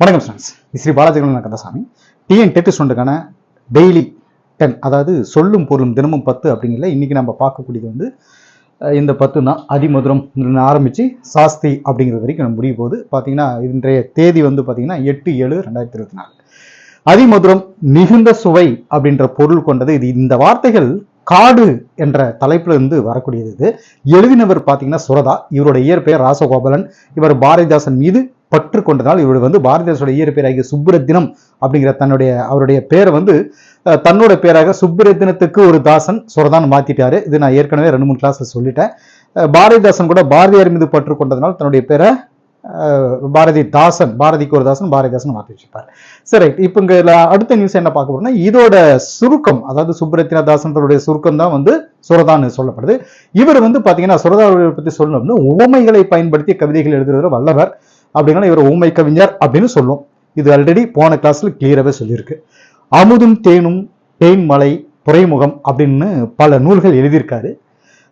வணக்கம் students Sri Balajikaran Kandasamy. TN TET ஸ்டூடெண்ட்டுக்கான daily ten அதாவது சொல்லும் பொருளும் தினமும் பத்து அப்படிங்கல இன்றைக்கி நம்ம பார்க்கக்கூடியது வந்து இந்த பத்து தான். அதிமதுரம் ஆரம்பித்து சாஸ்தி அப்படிங்கிறது வரைக்கும் நம்ம முடிய போகுது. பார்த்தீங்கன்னா இன்றைய தேதி வந்து பார்த்தீங்கன்னா எட்டு ஏழு ரெண்டாயிரத்தி இருபத்தி நாலு. அதிமதுரம் மிகுந்த சுவை அப்படின்ற பொருள் கொண்டது இது. இந்த வார்த்தைகள் காடு என்ற தலைப்புல இருந்து வரக்கூடியது இது. எழுதினவர் பார்த்தீங்கன்னா சுரதா. இவருடைய இயற்பெயர் ராசகோபாலன். இவர் பாரதிதாசன் மீது பற்று கொண்டதால் இவர் வந்து பாரதிதாசோட இயற்பெயராகிய சுப்புரத்தினம் அப்படிங்கிற தன்னுடைய அவருடைய பேரை வந்து தன்னோட பேராக சுப்புரத்தினத்துக்கு ஒரு தாசன் சுரதான் மாத்திட்டாரு. இது நான் ஏற்கனவே ரெண்டு மூணு கிளாஸ்ல சொல்லிட்டேன். பாரதிதாசன் கூட பாரதியார் மீது பற்று கொண்டதனால் தன்னுடைய பேரை பாரதி தாசன் பாரதிக்கு ஒரு தாசன் பாரதிதாசன் மாற்றி வச்சிருப்பார். சரி இப்போ இங்க அடுத்த நியூஸ் என்ன பார்க்க போறோம்னா இதோட சுருக்கம் அதாவது சுப்ரத்தின தாசன்றோடைய சுருக்கம் தான் வந்து சுரதான்னு சொல்லப்படுது. இவர் வந்து பாத்தீங்கன்னா சுரதாவை பத்தி சொல்லணும்னா உவமைகளை பயன்படுத்தி கவிதைகள் எழுதுறவர் வல்லவர். அப்படின்னா இவர் ஊமை கவிஞர் அப்படின்னு சொல்லும். இது ஆல்ரெடி போன கிளாஸ்ல கிளியராகவே சொல்லியிருக்கு. அமுதும் தேனும் தேன்மலை துறைமுகம் அப்படின்னு பல நூல்கள் எழுதியிருக்காரு.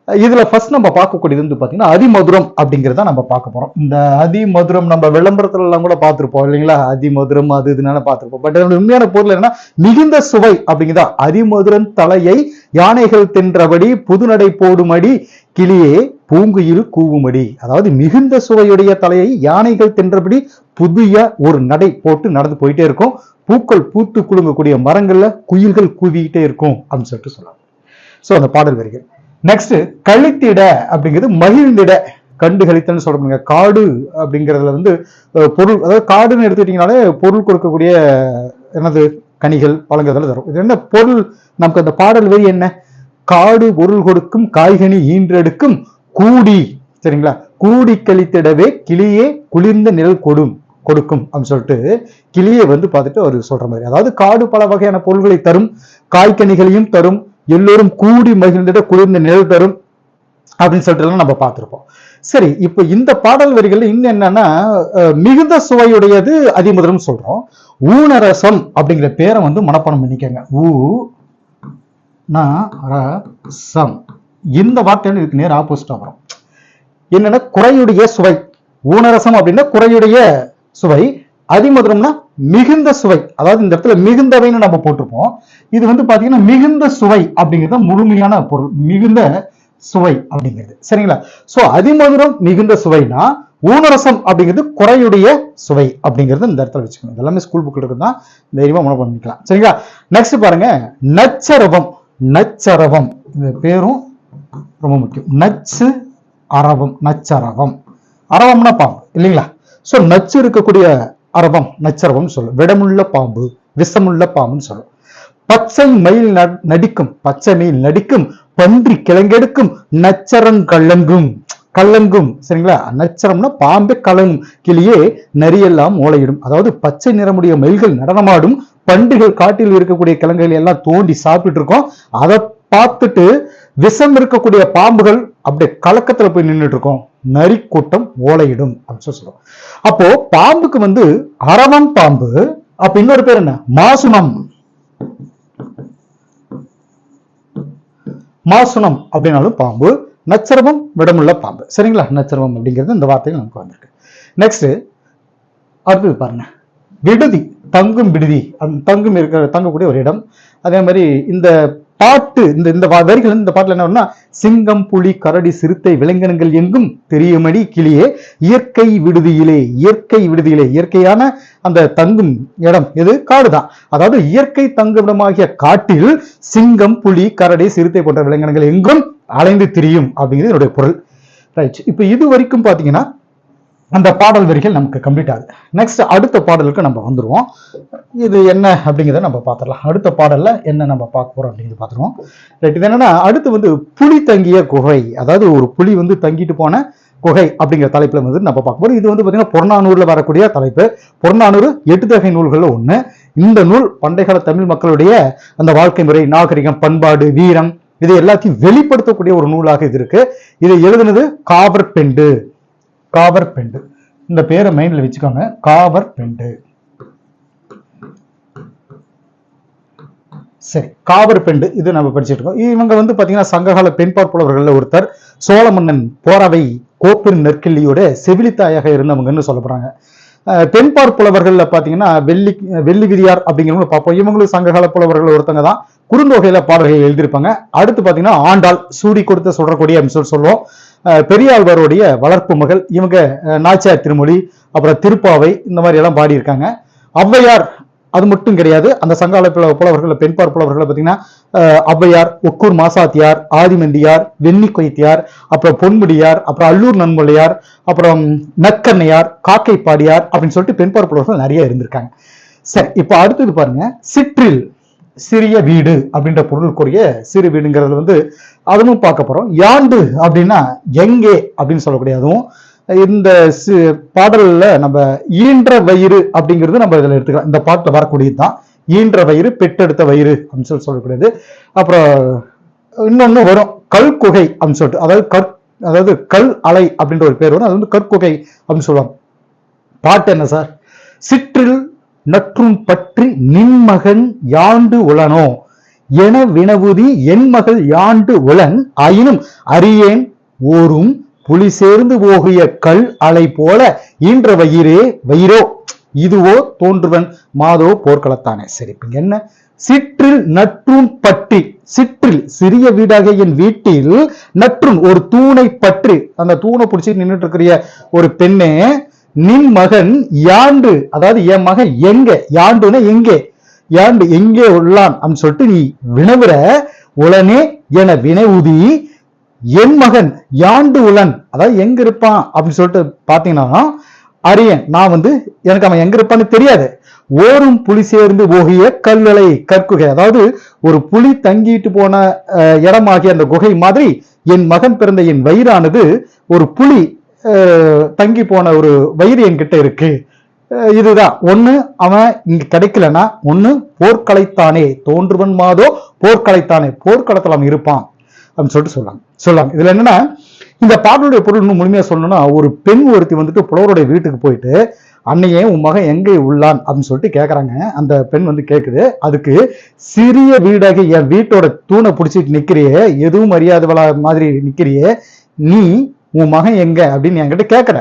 இதுல ஃபர்ஸ்ட் நம்ம பார்க்கக்கூடியது வந்து பாத்தீங்கன்னா அதிமதுரம் அப்படிங்கிறத நம்ம பார்க்க போறோம். இந்த அதிமதுரம் நம்ம விளம்பரத்துல எல்லாம் கூட பார்த்துருப்போம் இல்லைங்களா? அதிமதுரம் அது இதுனால பார்த்திருப்போம். பட் அதோட உண்மையான பொருள் என்னன்னா மிகுந்த சுவை அப்படிங்கிறதா. அதிமதுரம் தலையை யானைகள் தின்றபடி புதுநடை போடுமடி கிளியே பூங்குயில் கூவுமடி. அதாவது மிகுந்த சுவையுடைய தலையை யானைகள் தின்றபடி புதிய ஒரு நடை போட்டு நடந்து போயிட்டே இருக்கும். பூக்கள் பூத்து குலுங்கக்கூடிய மரங்கள்ல குயில்கள் கூவிக்கிட்டே இருக்கும் அப்படின்னு சொல்லிட்டு சொல்லலாம் சோ அந்த பாடல் வரிகள் நெக்ஸ்ட் கழித்திட அப்படிங்கிறது மகிழ்ந்திட. கண்டு கழித்தன்னு சொல்றாங்க காடு அப்படிங்கிறதுல வந்து பொருள் அதாவது காடுன்னு எடுத்துக்கிட்டிங்கனாலே பொருள் கொடுக்கக்கூடிய என்னது கனிகள் பழங்கள் தரும். இது என்ன பொருள்? நமக்கு அந்த பாடல் வரி என்ன? காடு பொருள் கொடுக்கும் காய்கனி ஈன்றெடுக்கும் கூடி சரிங்களா? கூடி கழித்திடவே கிளியே குளிர்ந்த நிழல் கொடும் கொடுக்கும் அப்படின்னு சொல்லிட்டு கிளியை வந்து பார்த்துட்டு அவர் சொல்ற மாதிரி. அதாவது காடு பல வகையான பொருள்களை தரும் காய்கனிகளையும் தரும் எல்லோரும் கூடி மகிழ்ந்திட குளிர்ந்த நிழல் தரும் அப்படின்னு சொல்லிட்டு நம்ம பார்த்துருப்போம். சரி இப்போ இந்த பாடல் வரிகள் இன்னும் என்னன்னா மிகுந்த சுவையுடையது அதிமுதலும் சொல்றோம். ஊனரசம் அப்படிங்கிற பேரை வந்து மனப்பாடம் பண்ணிக்கங்க. ஊ ந ர சம். இந்த வார்த்தை இதுக்கு நேர் ஆப்போசிட்டா வரும். என்னன்னா குறையுடைய சுவை. ஊனரசம் அப்படின்னா குறையுடைய சுவை. அதிமதுரம்னா மிகுந்த சுவை. அதாவது இந்த இடத்துல மிகுந்தவைன்னு நம்ம போட்டிருப்போம். இது வந்து பாத்தீங்கன்னா மிகுந்த சுவை அப்படிங்கிறது முழுமையான பொருள். மிகுந்த சுவை அப்படிங்கிறது. சரிங்களா? சோ அதிமதுரம் மிகுந்த சுவைனா ஊனரசம் அப்படிங்கிறது குறையுடைய சுவை அப்படிங்கிறது இந்த இடத்துல வச்சுக்கணும். எல்லாமே ஸ்கூல் புக்கில் இருக்கு தான் தைரியமா மனம் பண்ணிக்கலாம். சரிங்களா? நெக்ஸ்ட் பாருங்க நச்சரவம். நச்சரவம். இந்த பேரும் ரொம்ப முக்கியம். நச்சு அரவம் நச்சரவம். அரவம்னா பாம்பு இல்லைங்களா? ஸோ நச்சு இருக்கக்கூடிய அரவம் நச்சரவம் சொல்லும் விடமுள்ள பாம்பு விஷமுள்ள பாம்புன்னு சொல்லும் பச்சை மயில் நடிக்கும் பச்சை மயில் நடிக்கும் பன்றி கிழங்கெடுக்கும் நச்சரம் கள்ளங்கும் கள்ளங்கும் சரிங்களா? நச்சரம்னா பாம்பே கலங்கும். கிளியே நரியெல்லாம் ஓலையிடும் அதாவது பச்சை நிறமுடைய மயில்கள் நடனமாடும் பண்டுகள் காட்டில் இருக்கக்கூடிய கிழங்குகள் எல்லாம் தோண்டி சாப்பிட்டு இருக்கோம். அதை பார்த்துட்டு விஷம் இருக்கக்கூடிய பாம்புகள் அப்படியே கலக்கத்துல போய் நின்றுட்டு இருக்கோம். நரி கூட்டம் ஓலையிடும் அப்படின்னு சொல்லி சொல்றோம். அப்போ பாம்புக்கு வந்து அரவம் பாம்பு அப்ப இன்னொரு பேர் என்ன? மாசுனம். மாசுனம் அப்படின்னாலும் பாம்பு நச்சரவம் விடமுள்ள பாம்பு. சரிங்களா? நச்சரவம் அப்படிங்கிறது இந்த வார்த்தையில் நமக்கு வந்திருக்கு. நெக்ஸ்ட் அடுத்தது பாருங்க. விடுதி. தங்கும் விடுதி தங்கும் இருக்கிற தங்கக்கூடிய ஒரு இடம். அதே மாதிரி இந்த பாட்டு இந்த இந்த வா- வரிகள் இந்த பாட்டில் என்ன வரும்னா சிங்கம் புலி கரடி சிறுத்தை விலங்கினங்கள் எங்கும் தெரியுமடி கிளியே. இயற்கை விடுதியிலே இயற்கை விடுதியிலே இயற்கையான அந்த தங்கும் இடம் எது? காடு தான் அதாவது இயற்கை தங்குமிடமாகிய காட்டில் சிங்கம் புலி கரடி சிறுத்தை போன்ற விலங்கினங்கள் எங்கும் அலைந்து திரியும் அப்படிங்கிறது என்னுடைய பொருள். ரைட் இப்போ இது வரைக்கும் பார்த்தீங்கன்னா அந்த பாடல் வரிகள் நமக்கு கம்ப்ளீட் ஆகுது. நெக்ஸ்ட் அடுத்த பாடலுக்கு நம்ம வந்துடுவோம் இது என்ன அப்படிங்கிறத நம்ம பார்த்துடலாம். அடுத்த பாடலில் என்ன நம்ம பார்க்க போகிறோம் அப்படிங்கிறது பார்த்துருவோம். ரைட் இது என்னென்னா அடுத்து வந்து புலி தங்கிய குகை. அதாவது ஒரு புலி வந்து தங்கிட்டு போன குகை அப்படிங்கிற தலைப்பில் வந்து நம்ம பார்க்க போகிறோம் இது வந்து பார்த்திங்கன்னா புறநானூரில் வரக்கூடிய தலைப்பு. புறநானூறு எட்டு தொகை நூல்களில் ஒன்று இந்த நூல் பண்டைகால தமிழ் மக்களுடைய அந்த வாழ்க்கை முறை நாகரிகம் பண்பாடு வீரம் இது எல்லாத்தையும் வெளிப்படுத்தக்கூடிய ஒரு நூலாக இது இருக்கு. இதை எழுதுனது காவற்பெண்டு காவர் பெண்டு இந்த பேரை மைண்டில் வச்சுக்கோங்க. காவர் பெண்டு சரி காவர் பெண்டு இது நம்ம படிச்சிட்டு இருக்கோம். இவங்க வந்து பாத்தீங்கன்னா சங்ககால பெண் புலவர்கள்ல ஒருத்தர் சோழ மன்னன் போரவை கோப்பின் நெற்கிள்ளியோட செவிலித்தாயாக இருந்தவங்கன்னு சொல்லப்படுறாங்க. பெண் பார்ப்புலவர்களில் பார்த்தீங்கன்னா பாத்தீங்கன்னா வெள்ளி வெள்ளி விதியார் அப்படிங்கிறவங்க பார்ப்போம். இவங்களும் சங்ககால புலவர்கள் ஒருத்தங்க தான். குறுந்தொகையில பாடல்கள் எழுதியிருப்பாங்க. அடுத்து பாத்தீங்கன்னா ஆண்டாள் சூடி கொடுத்த சொல்றக்கூடிய அப்படின்னு சொல்லி சொல்லுவோம். பெரியாழ்வாருடைய வளர்ப்பு மகள் இவங்க நாச்சியார் திருமொழி அப்புறம் திருப்பாவை இந்த மாதிரி எல்லாம் பாடியிருக்காங்க. ஔவையார் அது மட்டும் கிடையாது. அந்த சங்கால புல புலவர்கள் பெண்பார் புலவர்களை பார்த்தீங்கன்னா ஔவையார் ஒக்கூர் மாசாத்தியார் ஆதிமந்தியார் வெண்ணி கொய்த்தியார் அப்புறம் பொன்முடியார் அப்புறம் அல்லூர் நன்மொழியார் அப்புறம் நக்கண்ணையார் காக்கை பாடியார் அப்படின்னு சொல்லிட்டு பெண்பார் புலவர்கள் நிறைய இருந்திருக்காங்க. சரி இப்போ அடுத்தது பாருங்க. சிற்றில் சிறிய வீடு அப்படின்ற பொருளுக்குரிய சிறு வீடுங்கிறது வந்து அதுவும் பார்க்க போறோம். யாண்டு அப்படின்னா எங்கே அப்படின்னு சொல்லக்கூடிய அதுவும் இந்த சி- பாடல்ல நம்ம ஈன்ற வயிறு அப்படிங்கிறது நம்ம இதில் எடுத்துக்கலாம். இந்த பாட்டில் வரக்கூடியது தான். ஈன்ற வயிறு பெற்றெடுத்த வயிறு அப்படின்னு சொல்லி சொல்லக்கூடியது. அப்புறம் இன்னொன்னு வரும். கல் குகை அப்படின்னு சொல்லிட்டு அதாவது கற் அதாவது கல் அலை அப்படின்ற ஒரு பேர் வரும். அது வந்து கற்குகை அப்படின்னு சொல்லுவாங்க. பாட்டு என்ன சார்? சிற்றில் நற்றும் பற்றி நின்மகன் யாண்டு உளனோ? என வினவுதி என் மகள் யாண்டு உளன்? ஆயினும் அறியேன் ஓரும் புலி சேர்ந்து போகிய கல் அலை போல ஈன்ற வயிறே வயிறோ. இதுவோ தோன்றுவன். மாதோ போர்க்களத்தானே. சரி என்ன? சிற்றில் நற்றும் பற்றி சிற்றில் சிறிய வீடாக என் வீட்டில் நற்றும் ஒரு தூணை பற்றி. அந்த தூணை பிடிச்சி நின்றுட்டு இருக்கிற ஒரு பெண்ணே நின் மகன் யாண்டு அதாவது என் மகன் எங்க? யாண்டுன்னா எங்கே? ஏண்டு எங்கே உள்ளான் அப்படின்னு சொல்லிட்டு நீ வினவுற? உளனே என வினவுதி என் மகன் யாண்டு உளன்? அதாவது எங்க இருப்பான்? அப்படின்னு சொல்லிட்டு பாத்தீங்கன்னா அரியன் நான் வந்து எனக்கு அவன் எங்க இருப்பான்னு தெரியாது. ஓரும் புலி சேர்ந்து போகிய கல்லலை கற்குகை. அதாவது ஒரு புலி தங்கிட்டு போன இடமாகிய அந்த குகை மாதிரி என் மகன் பிறந்த என் வயிறானது ஒரு புலி தங்கி போன ஒரு வயிறு என்கிட்ட இருக்கு. இதுதான். ஒண்ணு அவன் இங்க கிடைக்கலன்னா ஒண்ணு போர்க்கலைத்தானே தோன்றுவன் மாதோ போர்க்கலைத்தானே போர்க்களத்தில் அவன் இருப்பான் அப்படின்னு சொல்லிட்டு சொல்லலாம் சொல்லலாம் இதுல என்னன்னா இந்த பாடலுடைய பொருள் இன்னும் முழுமையா சொல்லணும்னா ஒரு பெண் ஒருத்தி வந்துட்டு புலவருடைய வீட்டுக்கு போயிட்டு அன்னையே உன் மகன் எங்கே உள்ளான்? அப்படின்னு சொல்லிட்டு கேட்குறாங்க அந்த பெண் வந்து கேட்குது அதுக்கு சிறிய வீடாக என் வீட்டோட தூணை பிடிச்சிட்டு நிக்கிறியே எதுவும் அறியாதவளா மாதிரி நிக்கிறியே நீ உன் மகன் எங்க? அப்படின்னு என்கிட்ட கேட்குற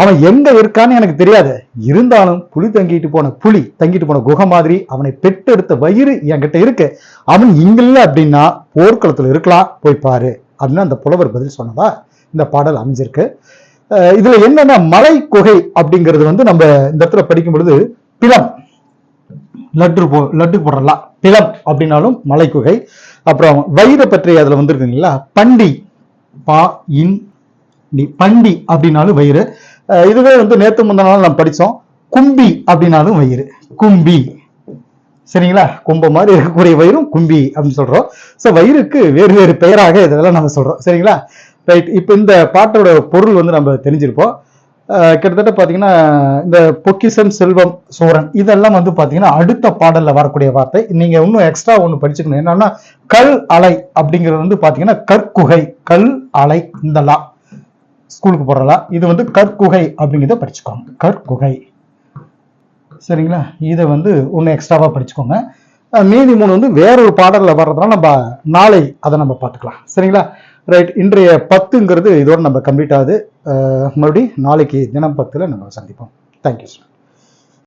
அவன் எங்க இருக்கான்னு எனக்கு தெரியாது. இருந்தாலும் புலி தங்கிட்டு போன புலி தங்கிட்டு போன குகை மாதிரி அவனை பெற்றெடுத்த வயிறு என்கிட்ட இருக்கு. அவன் இங்க இல்ல அப்படின்னா போர்க்களத்துல இருக்கலாம். போய் பாரு. அப்படின்னு அந்த புலவர் பதில் சொன்னதா இந்த பாடல் அமைஞ்சிருக்கு. இதுல என்னன்னா மலை குகை அப்படிங்கிறது வந்து நம்ம இந்த இடத்துல படிக்கும் பொழுது பிலம் லட்டு போ லட்டு போடலாம் பிலம் அப்படின்னாலும் மலை குகை. அப்புறம் வயிறு பற்றி அதுல வந்துருக்குங்களா பண்டி பா இன் பண்டி அப்படின்னாலும் வயிறு. இதுவே வந்து நேத்து முந்தின நாள் நம்ம படித்தோம் கும்பி அப்படின்னாலும் வயிறு. கும்பி. சரிங்களா? கும்ப மாதிரி இருக்கக்கூடிய வயிறும் கும்பி அப்படின்னு சொல்றோம். ஸோ வயிறுக்கு வேறு வேறு பெயராக இதெல்லாம் நம்ம சொல்றோம். சரிங்களா? ரைட் இப்போ இந்த பாட்டோட பொருள் வந்து நம்ம தெரிஞ்சிருப்போம். கிட்டத்தட்ட பார்த்தீங்கன்னா இந்த பொக்கிசம் செல்வம் சோரன் இதெல்லாம் வந்து பார்த்தீங்கன்னா அடுத்த பாடலில் வரக்கூடிய வார்த்தை. நீங்கள் இன்னும் எக்ஸ்ட்ரா ஒன்று படிச்சுக்கணும். என்னன்னா கல் அலை அப்படிங்கிறது வந்து பார்த்தீங்கன்னா கற்குகை. கல் அலை இந்தலாம் ஸ்கூலுக்கு போடுறதா இது வந்து கற்குகை அப்படிங்கிறத படிச்சுக்கோங்க. கற்குகை. சரிங்களா? இதை வந்து ஒன்று எக்ஸ்ட்ராவாக படிச்சுக்கோங்க. மீதி மூணு வந்து வேறொரு பாடலில் வர்றதுனால நம்ம நாளை அதை நம்ம பார்த்துக்கலாம். சரிங்களா? ரைட் இன்றைய பத்துங்கிறது இதோடு நம்ம கம்ப்ளீட் ஆகுது. மறுபடியும் நாளைக்கு தினம் பத்தில் நம்ம சந்திப்போம். Thank you sir